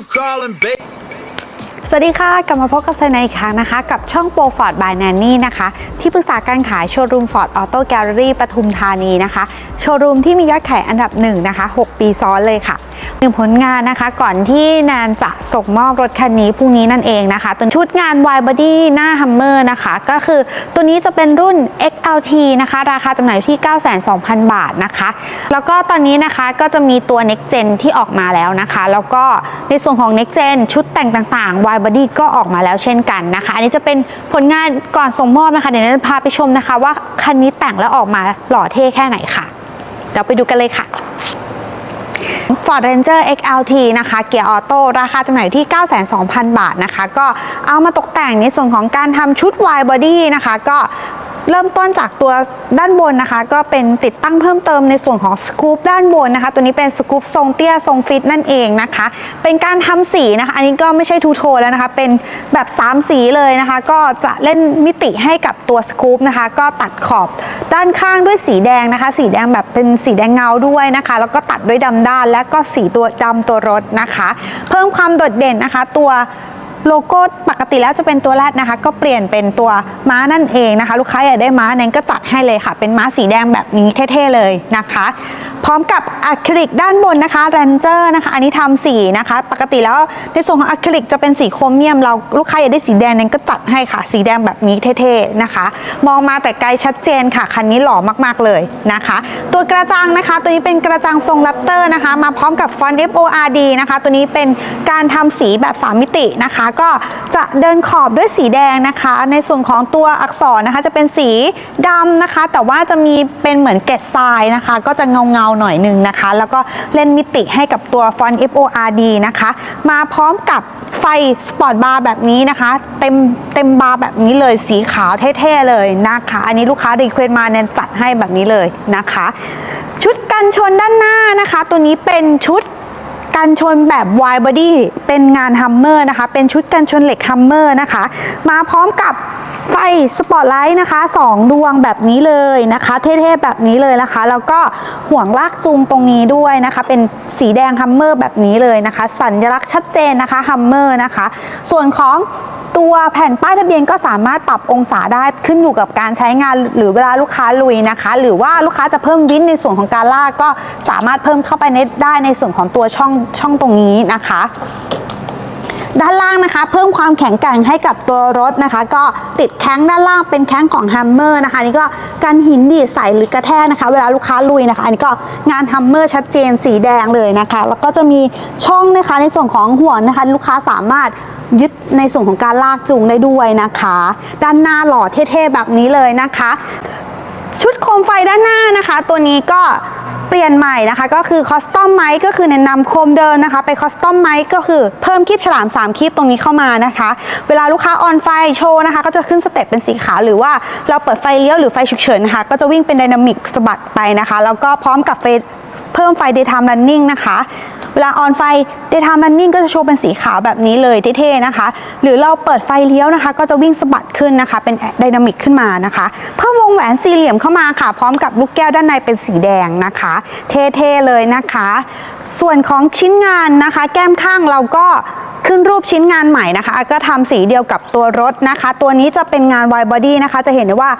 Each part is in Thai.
you calling baby. สวัสดีค่ะ กลับมาพบกับเซนอีกครั้งนะคะ กับช่องโปรฟอร์ดบายแนนนี่นะคะ ที่ปรึกษาการขายโชว์รูมฟอร์ดออโต้แกลเลอรี่ปทุมธานีนะคะ โชว์รูมที่มียอดขายอันดับหนึ่งนะคะ 6 ปีซ้อนเลยค่ะหนึ่งผลงานนะคะก่อนที่แนนจะส่งมอบรถคันนี้พรุ่งนี้นั่นเองนะคะตัวชุดงาน Y Body หน้า Hummer นะคะ ก็คือตัวนี้จะเป็นรุ่น XLT นะคะ ราคาจำหน่ายที่ 9,200 บาทนะคะ แล้วก็ตอนนี้นะคะก็จะมีตัว Next Gen ที่ออกมาแล้วนะคะ แล้วก็ในส่วนของ Next Gen ชุดแต่งต่างๆ Y Body ก็ออกมาแล้วเช่นกันนะคะ อันนี้จะเป็นผลงานก่อนส่งมอบนะคะเดี๋ยวเราจะพาไปชมนะคะ ว่าคันนี้แต่งแล้วออกมาหล่อเท่แค่ไหนค่ะ เดี๋ยวไปดูกันเลยค่ะ Ford Ranger XLT นะคะ เกียร์ออโต้ราคาจำหน่ายที่ 9,200บาทนะคะ ก็เอามาตกแต่งในส่วนของการทำชุด wide body นะคะ ก็ เริ่มต้นจากตัวด้านบนนะคะ ก็เป็นติดตั้งเพิ่มเติมในส่วนของสกู๊ปด้านบนนะคะ ตัวนี้เป็นสกู๊ปทรงเตี้ยทรงฟิตนั่นเองนะคะ เป็นการทำสีนะคะ อันนี้ก็ไม่ใช่ทูโทนแล้วนะคะ เป็นแบบ 3 สีเลยนะคะ ก็จะเล่นมิติให้กับตัวสกู๊ปนะคะ ก็ตัดขอบด้านข้างด้วยสีแดงนะคะ สีแดงแบบเป็นสีแดงเงาด้วยนะคะ แล้วก็ตัดด้วยดำด้าน และก็สีตัวดำตัวรถนะคะ เพิ่มความโดดเด่นนะคะ ตัว โลโก้ปกติแล้วจะเป็นตัวแรดนะคะ ก็เปลี่ยนเป็นตัวม้านั่นเองนะคะ ลูกค้าอยากได้ม้าเน้นก็จัดให้เลยค่ะ เป็นม้าสีแดงแบบนี้เท่ๆเลยนะคะ พร้อมกับอะคริลิกด้านบนนะคะแรนเจอร์นะคะอันนี้ทำสีนะคะ ปกติแล้วในส่วนของอะคริลิกจะเป็นสีโครเมียม เราลูกค้าอยากได้สีแดงเน้นก็จัดให้ค่ะ สีแดงแบบนี้เท่ๆนะคะ มองมาแต่ไกลชัดเจนค่ะ คันนี้หล่อมากๆเลยนะคะ ตัวกระจังนะคะ ตัวนี้เป็นกระจังทรงแรปเตอร์นะคะ มาพร้อมกับฟอนต์ FORD นะคะ ตัวนี้เป็นการทำสีแบบ 3 มิตินะคะ ก็จะเดินขอบด้วยสีแดงนะคะ ในส่วนของตัวอักษรนะคะ จะเป็นสีดำนะคะ แต่ว่าจะมีเป็นเหมือนเกล็ดทรายนะคะ ก็จะเงาเงาๆหน่อยหนึงนะคะ แล้วก็เล่นมิติให้กับตัวฟอนต์ FORD นะคะ มาพร้อมกับไฟสปอร์ตบาร์แบบนี้นะคะ เต็มเต็มบาร์แบบนี้เลยสีขาวเท่ๆเลยนะคะ อันนี้ลูกค้ารีเควสมาเนี่ยจัดให้แบบนี้เลยนะคะ ชุดกันชนด้านหน้านะคะ ตัวนี้เป็นชุดกันชนแบบ wide body เป็นงานฮัมเมอร์นะคะ เป็นชุดกันชนเหล็กฮัมเมอร์นะคะ มาพร้อมกับ ไฟสปอตไลท์นะคะ2ดวงแบบนี้เลยนะคะ เท่ๆแบบนี้เลยนะคะ แล้วก็ห่วงลากจูงตรงนี้ด้วยนะคะ เป็นสีแดงฮัมเมอร์แบบนี้เลยนะคะ สัญลักษณ์ชัดเจนนะคะฮัมเมอร์นะคะ ส่วนของตัวแผ่นป้ายทะเบียนก็สามารถปรับองศาได้ขึ้นอยู่กับการใช้งานหรือเวลาลูกค้าลุยนะคะ หรือว่าลูกค้าจะเพิ่มวินในส่วนของการลากก็สามารถเพิ่มเข้าไปได้ในส่วนของตัวช่องช่องตรงนี้นะคะ ด้านล่างนะคะ เพิ่มความแข็งแกร่งให้กับตัวรถนะคะ ก็ติดแข้งด้านล่างเป็นแข้งของแฮมเมอร์นะคะอันนี่ก็กันหินดีดใส่หรือกระแทกนะคะ เวลาลูกค้าลุยนะคะ อันนี้ก็งานแฮมเมอร์ชัดเจนสีแดงเลยนะคะ แล้วก็จะมีช่องนะคะในส่วนของห่วนะคะ ลูกค้าสามารถยึดในส่วนของการลากจูงได้ด้วยนะคะ ด้านหน้าหล่อเท่ๆแบบนี้เลยนะคะ ชุดโคมไฟด้านหน้านะคะ ตัวนี้ก็เปลี่ยนใหม่นะคะ ก็คือคอสตอมไมค์ก็คือแนะนำโคมเดินนะคะ ไปคอสตอมไมค์ก็คือเพิ่มคลิปฉลาม 3คลิปตรงนี้เข้ามานะคะ เวลาลูกค้าออนไฟโชว์นะคะ ก็จะขึ้นสเต็ปเป็นสีขาว หรือว่าเราเปิดไฟเลี้ยวหรือไฟฉุกเฉินนะคะ ก็จะวิ่งเป็นไดนามิกสะบัดไปนะคะ แล้วก็พร้อมกับเฟเพิ่มไฟ daytime running นะคะ เวลาออนไฟ daytime running ก็จะโชว์เป็นสีขาวแบบนี้เลยเท่ๆนะคะ หรือเราเปิดไฟเลี้ยวนะคะ ก็จะวิ่งสะบัดขึ้นนะคะ เป็นไดนามิกขึ้นมานะคะ เพิ่มวงแหวนสี่เหลี่ยมเข้ามาค่ะ พร้อมกับลูกแก้วด้านในเป็นสีแดงนะคะ เท่ๆเลยนะคะ ส่วนของชิ้นงานนะคะ แก้มข้างเราก็ขึ้นรูปชิ้นงานใหม่นะคะ ก็ทำสีเดียวกับตัวรถนะคะ ตัวนี้จะเป็นงาน wide body นะคะ จะเห็นได้ว่า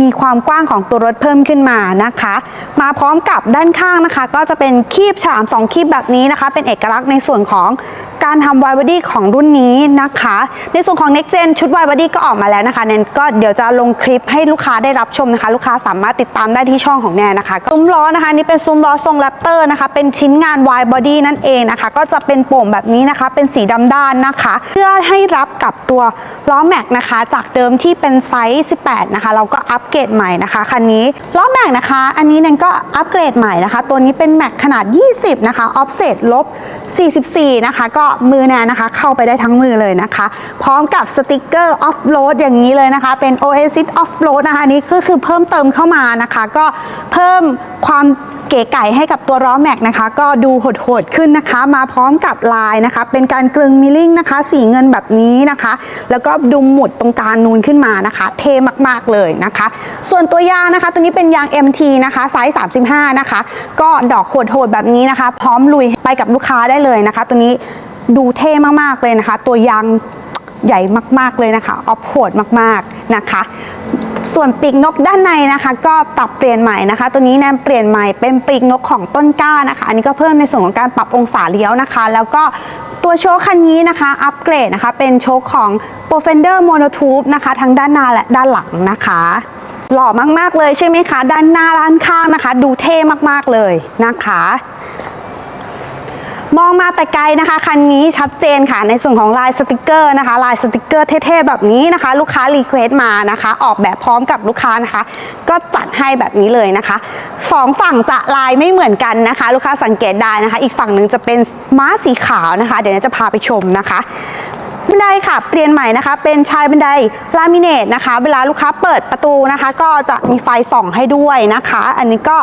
มีความกว้างของตัวรถเพิ่มขึ้นมานะคะ มาพร้อมกับด้านข้างนะคะ ก็จะเป็นคีบฉลามสองคีบแบบนี้นะคะ เป็นเอกลักษณ์ในส่วนของการทำ wide body ของรุ่นนี้นะคะ ในส่วนของ next gen ชุด wide body ก็ออกมาแล้วนะคะแนนก็เดี๋ยวจะลงคลิปให้ลูกค้าได้รับชมนะคะ ลูกค้าสามารถติดตามได้ที่ช่องของแนนนะคะซุ้มล้อนะคะนี่เป็นซุ้มล้อทรงแรปเตอร์นะคะ เป็นชิ้นงาน wide body นั่นเองนะคะ ก็จะเป็นโป่งแบบนี้นะคะ เป็นสีดำด้านนะคะ เพื่อให้รับกับตัวล้อแม็กนะคะ จากเดิมที่เป็นไซส์ 18 นะคะ เราก็อัปเกรดใหม่นะคะคันนี้ล้อแม็กนะคะ อันนี้แนนก็อัปเกรดใหม่นะคะ ตัวนี้เป็นแม็กขนาด 20 นะคะออฟเซตลบ44นะคะ ก็มือแนนนะคะ เข้าไปได้ทั้งมือเลยนะคะ พร้อมกับสติกเกอร์ออฟโรดอย่างนี้เลยนะคะ เป็น Oasis Off Road นะคะนนี้ก็คือเพิ่มเติมเข้ามานะคะ ก็เพิ่มความ เก๋ไก่ให้กับตัวล้อแม็กนะคะ ก็ดูโหดๆขึ้นนะคะ มาพร้อมกับลายนะคะ เป็นการกลึงมิลลิ่งนะคะ สีเงินแบบนี้นะคะ แล้วก็ดุมหมุดตรงกลางนูนขึ้นมานะคะ เทมากๆเลยนะคะ ส่วนตัวยางนะคะ ตัวนี้เป็นยาง MT นะคะไซส์ 35 นะคะ ก็ดอกโหดๆแบบนี้นะคะ พร้อมลุยไปกับลูกค้าได้เลยนะคะ ตัวนี้ดูเท่มากๆเลยนะคะ ตัวยางใหญ่มากๆเลยนะคะ ออฟโหดมากๆนะคะ ส่วนปีกนกด้านในนะคะ ก็ปรับเปลี่ยนใหม่นะคะ ตัวนี้แนมเปลี่ยนใหม่เป็นปีกนกของต้นกล้านะคะ อันนี้ก็เพิ่มในส่วนของการปรับองศาเลี้ยวนะคะ แล้วก็ตัวโชคคันนี้นะคะ อัปเกรดนะคะ เป็นโชคของ p r o f e n d e r Monotube นะคะ ทั้งด้านหน้าและด้านหลังนะคะ หล่อมากๆเลยใช่ไหมคะ ด้านหน้าด้านข้างนะคะ ดูเท่มากๆเลยนะคะ มองมาแต่ไกลนะคะคันนี้ชัดเจนค่ะในส่วนของลายสติกเกอร์นะคะลายสติกเกอร์เท่ๆแบบนี้นะคะ ลูกค้ารีเควสต์มานะคะ ออกแบบพร้อมกับลูกค้านะคะ ก็จัดให้แบบนี้เลยนะคะสองฝั่งจะลายไม่เหมือนกันนะคะ ลูกค้าสังเกตได้นะคะ อีกฝั่งหนึ่งจะเป็นม้าสีขาวนะคะ เดี๋ยวจะพาไปชมนะคะบันไดค่ะ เปลี่ยนใหม่นะคะ เป็นชายบันไดลามิเนตนะคะ เวลาลูกค้าเปิดประตูนะคะ ก็จะมีไฟส่องให้ด้วยนะคะ อันนี้ก็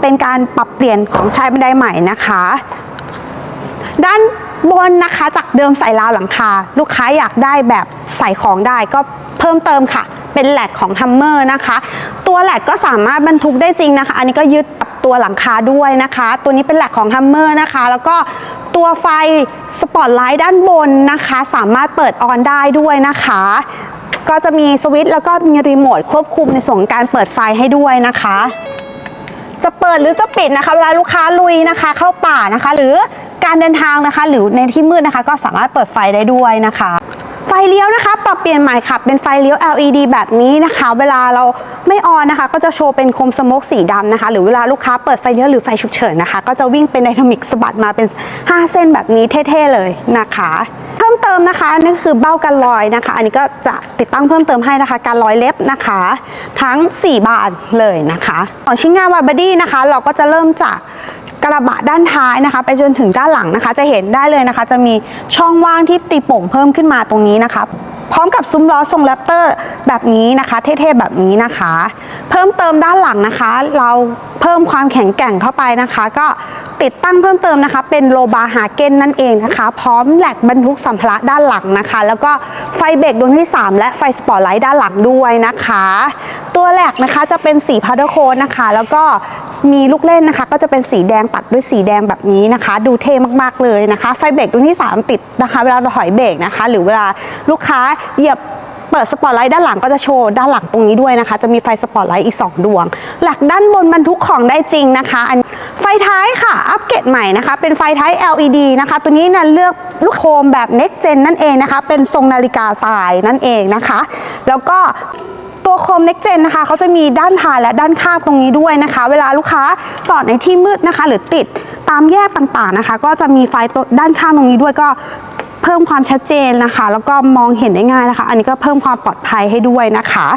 เป็นการปรับเปลี่ยนของชายบันไดใหม่นะคะ ด้านบนนะคะจากเดิมใส่ราวหลังคา ลูกค้าอยากได้แบบใส่ของได้ก็เพิ่มเติมค่ะ เป็นแหลกของทัมเมอร์นะคะ ตัวแหลกก็สามารถบรรทุกได้จริงนะคะ อันนี้ก็ยึดกับตัวหลังคาด้วยนะคะ ตัวนี้เป็นแหลกของทัมเมอร์นะคะ แล้วก็ตัวไฟสปอตไลท์ด้านบนนะคะ สามารถเปิดออนได้ด้วยนะคะ ก็จะมีสวิตช์แล้วก็มีรีโมทควบคุมในส่วนของการเปิดไฟให้ด้วยนะคะ จะเปิดหรือจะปิดนะคะ เวลาลูกค้าลุยนะคะ เข้าป่านะคะ หรือ การเดินทางนะคะ หรือในที่มืดนะคะ ก็สามารถเปิดไฟได้ด้วยนะคะไฟเลี้ยวนะคะ ปรับเปลี่ยนใหม่ค่ะ เป็นไฟเลี้ยว LED แบบนี้นะคะ เวลาเราไม่ออนนะคะ ก็จะโชว์เป็นโคมสโมกสีดำนะคะ หรือเวลาลูกค้าเปิดไฟเลี้ยวหรือไฟฉุกเฉินนะคะ ก็จะวิ่งเป็นไดนามิกสะบัดมาเป็น 5 เส้นแบบนี้เท่ๆเลยนะคะ เพิ่มเติมนะคะนี่คือเบ้ากันลอยนะคะ อันนี้ก็จะติดตั้งเพิ่มเติมให้นะคะ การลอยเล็บนะคะ ทั้ง 4 บานเลยนะคะ ของชิ้นงานวาบดี้นะคะ เราก็จะเริ่มจาก กระบะด้านท้ายนะคะ ไปจนถึงด้านหลังนะคะ จะเห็นได้เลยนะคะ จะมีช่องว่างที่ตีโป่งเพิ่มขึ้นมาตรงนี้นะคะพร้อมกับซุ้มล้อทรงแรปเตอร์แบบนี้นะคะ เท่ๆแบบนี้นะคะ เพิ่มเติมด้านหลังนะคะ เราเพิ่มความแข็งแกร่งเข้าไปนะคะ ก็ติดตั้งเพิ่มเติมนะคะ เป็นโลบาร์ฮาเกนนั่นเองนะคะ พร้อมแหลกบรรทุกสัมภาระด้านหลังนะคะ แล้วก็ไฟเบรกดวงที่ 3 และไฟสปอตไลท์ด้านหลังด้วยนะคะ ตัวแหลกนะคะจะเป็นสีพาร์ดโคนนะคะ แล้วก็ มีลูกเล่นนะคะ ก็จะเป็นสีแดงตัดด้วยสีแดงแบบนี้นะคะ ดูเท่มากๆเลยนะคะ ไฟเบรกดวงที่ 3 ติดนะคะ เวลาเราถอยเบรกนะคะ หรือเวลาลูกค้าเหยียบ เปิดสปอตไลท์ด้านหลังก็จะโชว์ด้านหลังตรงนี้ด้วยนะคะ จะมีไฟสปอตไลท์อีก 2 ดวง หลักด้านบนบรรทุกของได้จริงนะคะอันไฟท้ายค่ะ อัปเกรดใหม่นะคะ เป็นไฟท้าย LED นะคะ ตัวนี้เนี่ยเลือกลูกโคมแบบ Next Gen นั่นเองนะคะ เป็นทรงนาฬิกาทรายนั่นเองนะคะ แล้วก็ตัวโคม Next Gen นะคะเขาจะมีด้านท้ายและด้านข้างตรงนี้ด้วยนะคะ เวลาลูกค้าจอดในที่มืดนะคะ หรือติดตามแยกต่างๆนะคะ ก็จะมีไฟด้านข้างตรงนี้ด้วยก็ พิ่มความชัดเจนนะคะ แล้วก็มองเห็นได้ง่ายนะคะ อันนี้ก็เพิ่มความปลอดภัยให้ด้วยนะคะ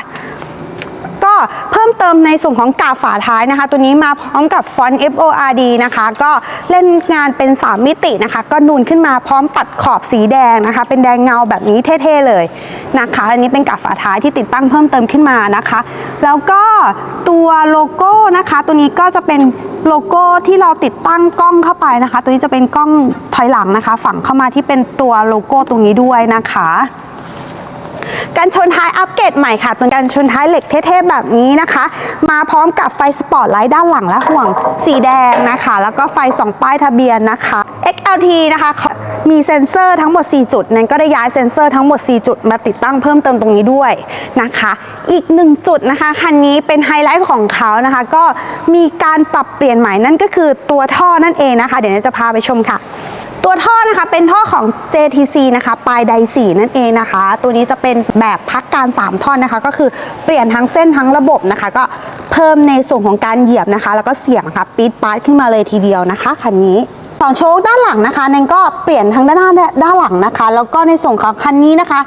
ก็เพิ่มเติมในส่วนของกาบฝาท้ายนะคะ ตัวนี้มาพร้อมกับฟอนต์ FORD นะคะ ก็เล่นงานเป็น 3 มิตินะคะ ก็นูนขึ้นมาพร้อมตัดขอบสีแดงนะคะ เป็นแดงเงาแบบนี้เท่ๆเลยนะคะ อันนี้เป็นกาบฝาท้ายที่ติดตั้งเพิ่มเติมขึ้นมานะคะ แล้วก็ตัวโลโก้นะคะ ตัวนี้ก็จะเป็นโลโก้ที่เราติดตั้งกล้องเข้าไปนะคะ ตัวนี้จะเป็นกล้องถอยหลังนะคะ ฝังเข้ามาที่เป็นตัวโลโก้ตรงนี้ด้วยนะคะ การชนท้ายอัปเกรดใหม่ค่ะเป็นการชนท้ายเหล็กเท่ๆแบบนี้นะคะ มาพร้อมกับไฟสปอร์ตไลท์ด้านหลังและห่วงสีแดงนะคะ แล้วก็ไฟสองป้ายทะเบียนนะคะ XLT นะคะมีเซ็นเซอร์ทั้งหมด 4 จุด นั้นก็ได้ย้ายเซ็นเซอร์ทั้งหมด 4 จุดมาติดตั้งเพิ่มเติมตรงนี้ด้วยนะคะ อีก 1 จุดนะคะ คันนี้เป็นไฮไลท์ของเขานะคะ ก็มีการปรับเปลี่ยนใหม่นั่นก็คือตัวท่อนั่นเองนะคะ เดี๋ยวจะพาไปชมค่ะ ตัวท่อนะคะเป็นท่อของ JTC นะคะปลายไดสีนั่นเองนะคะ ตัวนี้จะเป็นแบบพักการ 3 ท่อนนะคะ ก็คือเปลี่ยนทั้งเส้นทั้งระบบนะคะ ก็เพิ่มในส่วนของการเหยียบนะคะ แล้วก็เสียงนะคะปีดปาร์ขึ้นมาเลยทีเดียวนะคะคันนี้ของโชคด้านหลังนะคะนันก็เปลี่ยนทั้งด้านหน้าด้านหลังนะคะ แล้วก็ในส่วนของคันนี้นะคะ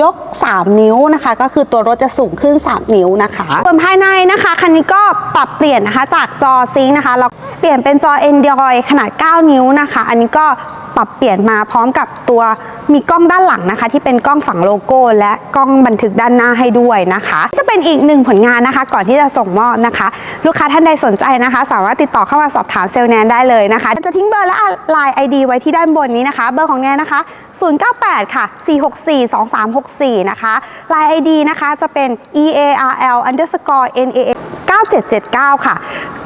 ยก 3 นิ้วนะคะ ก็คือตัวรถจะสูงขึ้น 3 นิ้วนะคะส่วนภายในนะคะคันนี้ก็ปรับเปลี่ยนนะคะจากจอซิงนะคะเราเปลี่ยนเป็นจอ Android ขนาด 9 นิ้วนะคะ อันนี้ก็ ปรับเปลี่ยนมาพร้อมกับตัวมีกล้องด้านหลังนะคะ ที่เป็นกล้องฝังโลโก้ และกล้องบันทึกด้านหน้าให้ด้วยนะคะ จะเป็นอีกหนึ่งผลงานนะคะ ก่อนที่จะส่งมอบนะคะ ลูกค้าท่านใดสนใจนะคะ สามารถติดต่อเข้ามาสอบถามเซลล์แนนได้เลยนะคะ จะทิ้งเบอร์และไลน์ ID ไว้ที่ด้านบนนี้นะคะ เบอร์ของแนนนะคะ 098 ค่ะ 464 2364 นะคะไลน์ ID นะคะจะเป็น e a r l underscore n a 9779 ค่ะ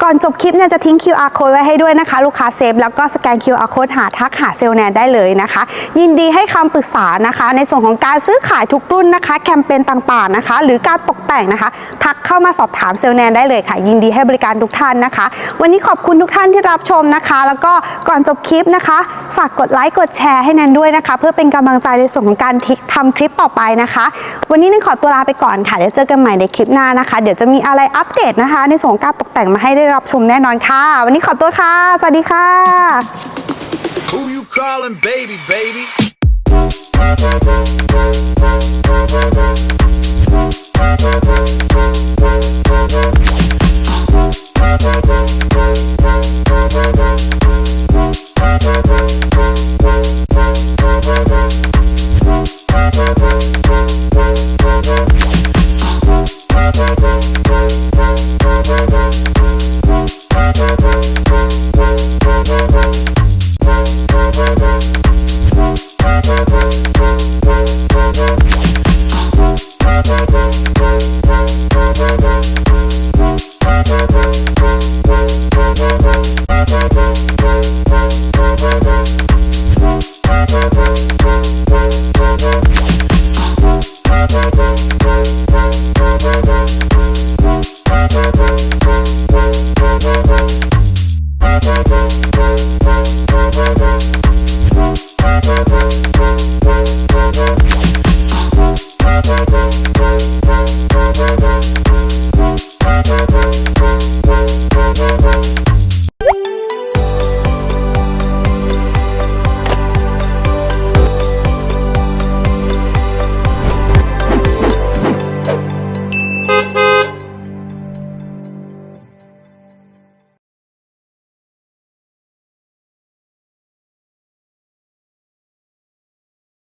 ก่อนจบคลิปเนี่ยจะทิ้ง QR code ไว้ให้ด้วยนะคะ ลูกค้าเซฟแล้วก็สแกน QR code หาทักหาเซลแนนได้เลยนะคะ ยินดีให้คำปรึกษานะคะ ในส่วนของการซื้อขายทุกรุ่นนะคะ แคมเปญต่างๆนะคะ หรือการตกแต่งนะคะ ทักเข้ามาสอบถามเซลแนนได้เลยค่ะ ยินดีให้บริการทุกท่านนะคะ วันนี้ขอบคุณทุกท่านที่รับชมนะคะ แล้วก็ก่อนจบคลิปนะคะ ฝากกดไลค์กดแชร์ให้แนนด้วยนะคะ เพื่อเป็นกำลังใจในส่วนของการทิทำคลิปต่อไปนะคะ วันนี้แนนขอตัวลาไปก่อนค่ะเดี๋ยวเจอกันใหม่ในคลิปหน้านะคะ เดี๋ยวจะมีอะไรอัปเดตนะคะ ในส่วนของการตกแต่งมาให้ได้รับชมแน่นอนค่ะ วันนี้ขอตัวค่ะ สวัสดีค่ะ Who you calling baby, baby?